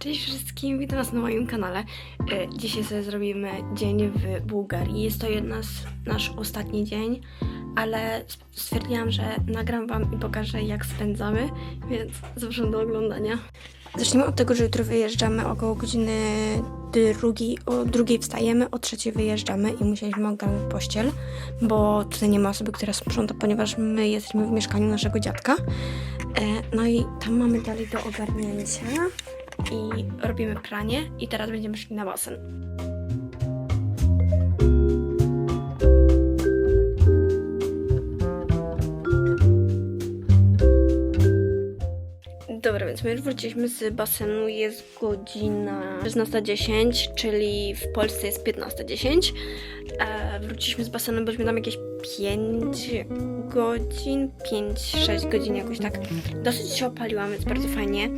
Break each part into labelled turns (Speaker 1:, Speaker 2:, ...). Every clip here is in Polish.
Speaker 1: Cześć wszystkim, witam was na moim kanale. E, Dzisiaj sobie zrobimy dzień w Bułgarii. Jest to jedna z nasz ostatni dzień, ale stwierdziłam, że nagram wam i pokażę jak spędzamy, więc zapraszam do oglądania. Zacznijmy od tego, że jutro wyjeżdżamy około godziny drugiej, o drugiej wstajemy, o trzeciej wyjeżdżamy i musieliśmy ogarnąć pościel, bo tutaj nie ma osoby, która sprząta, ponieważ my jesteśmy w mieszkaniu naszego dziadka. E, No i tam mamy dalej do ogarnięcia i robimy pranie i teraz będziemy szli na basen. Dobra, więc my już wróciliśmy z basenu, jest godzina 16.10, czyli w Polsce jest 15.10. E, wróciliśmy z basenu, byliśmy tam jakieś 5 godzin, 5-6 godzin jakoś tak. Dosyć się opaliłam, więc bardzo fajnie.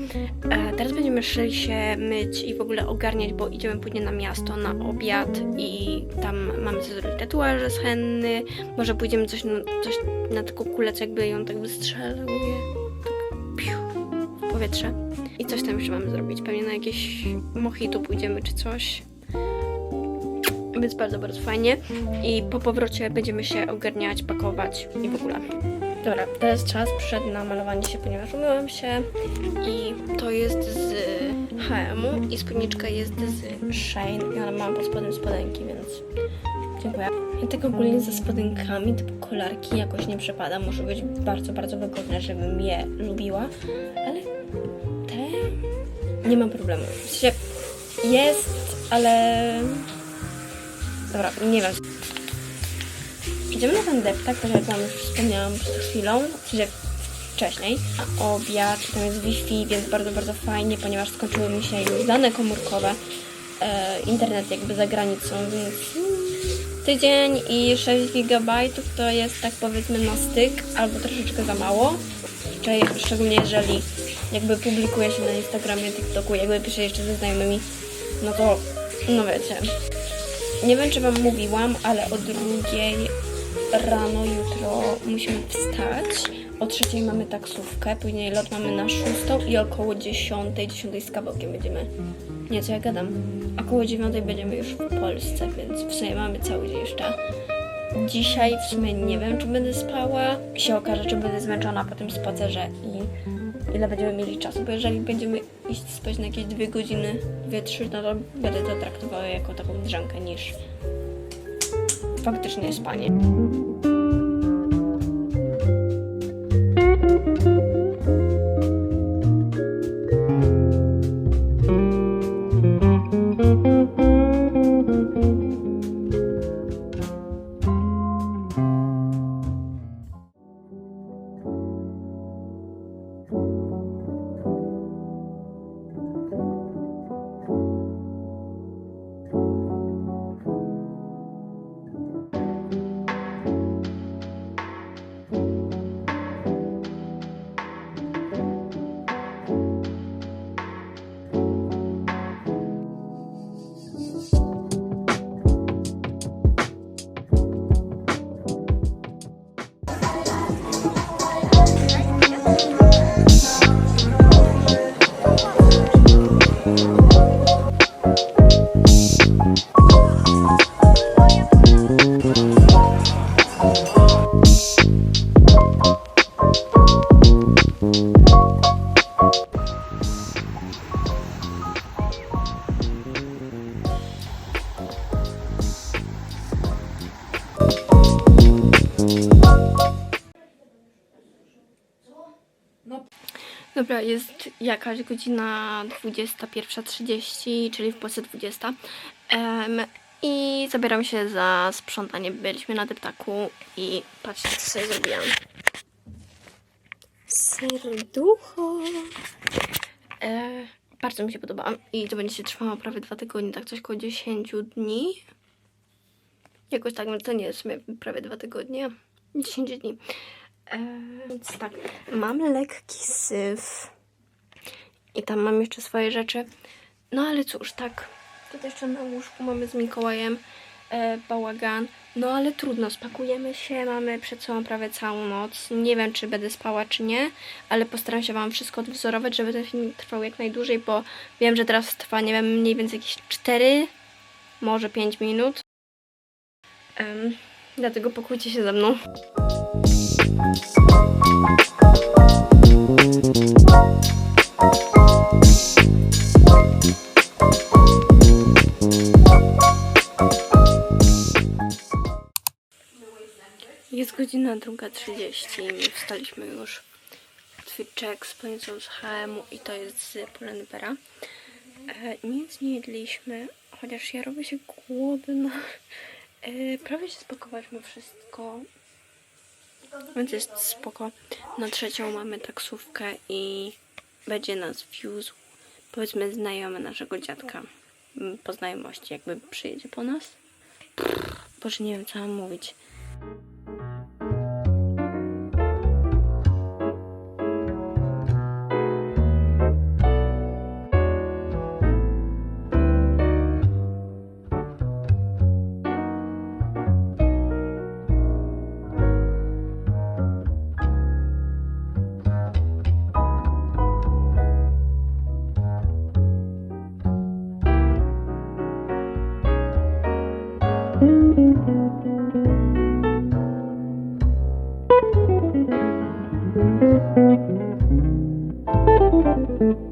Speaker 1: E, teraz będziemy szli się myć i w ogóle ogarniać, bo idziemy później na miasto na obiad i tam mamy sobie zrobić tatuaże z henny. Może pójdziemy coś na, coś na taką kulę, co jakby ją tak wystrzeluje. Powietrze. I coś tam jeszcze mamy zrobić. Pewnie na jakieś mojito pójdziemy czy coś. Więc bardzo, bardzo fajnie. I po powrocie będziemy się ogarniać, pakować i w ogóle. Dobra, teraz czas przyszedł na malowanie się, ponieważ umyłam się i to jest z H&M i spódniczka jest z Shane i ona ma pod spodem spodenki, więc dziękuję. I tak ogólnie ze spodenkami typu kolarki jakoś nie przepada, muszą być bardzo, bardzo wygodne, żebym je lubiła, ale te nie mam problemu. W jest, ale Dobra, nie wiem. Idziemy na ten deptak, tak jak Wam już wspomniałam przed chwilą, czyli wcześniej. A obiad, tam jest Wi-Fi, więc bardzo, bardzo fajnie, ponieważ skończyły mi się już dane komórkowe, e, internet jakby za granicą, więc mm, tydzień i 6 GB to jest tak powiedzmy na styk, albo troszeczkę za mało. Szczególnie jeżeli jakby publikuje się na Instagramie, TikToku, jakby piszę jeszcze ze znajomymi, no to, no wiecie, nie wiem, czy Wam mówiłam, ale o drugiej rano jutro musimy wstać. O trzeciej mamy taksówkę, później lot mamy na szóstą i około dziesiątej, dziesiątej z kawałkiem będziemy. Nie, co ja gadam. Około dziewiątej będziemy już w Polsce, więc w sumie mamy cały dzień jeszcze. Dzisiaj w sumie nie wiem, czy będę spała. Się okaże, czy będę zmęczona po tym spacerze i ile będziemy mieli czasu, bo jeżeli będziemy iść spać na jakieś dwie godziny, dwie, trzy, no to będę to traktowała jako taką drzemkę niż faktycznie spanie. Música Dobra, jest jakaś godzina 21.30, czyli w Polsce 20. Em, I zabieram się za sprzątanie. Byliśmy na deptaku i patrzcie, co sobie zrobiłam. Serducho. E, bardzo mi się podoba i to będzie się trwało prawie dwa tygodnie, tak coś koło 10 dni. Jakoś tak, no to nie jest prawie dwa tygodnie. 10 dni. Więc tak, mam lekki syf. I tam mam jeszcze swoje rzeczy. No ale cóż, tak. Tutaj jeszcze na łóżku mamy z Mikołajem e, bałagan. No ale trudno, spakujemy się, mamy przed sobą prawie całą noc. Nie wiem, czy będę spała, czy nie, ale postaram się Wam wszystko odwzorować, żeby ten film trwał jak najdłużej, bo wiem, że teraz trwa, nie wiem, mniej więcej jakieś 4, może 5 minut. Em, dlatego pokójcie się ze mną. Jest godzina 2.30 i my wstaliśmy już. Twitchek z poniedziałku z HM-u i to jest z Polenbera. E, nic nie jedliśmy, chociaż ja robię się głodna. E, prawie się spakowaliśmy wszystko, więc jest spoko. Na trzecią mamy taksówkę i będzie nas wiózł, powiedzmy, znajomy naszego dziadka. m, Po znajomości, jakby przyjedzie po nas. Boże, nie wiem, co mam mówić.
Speaker 2: Thank you.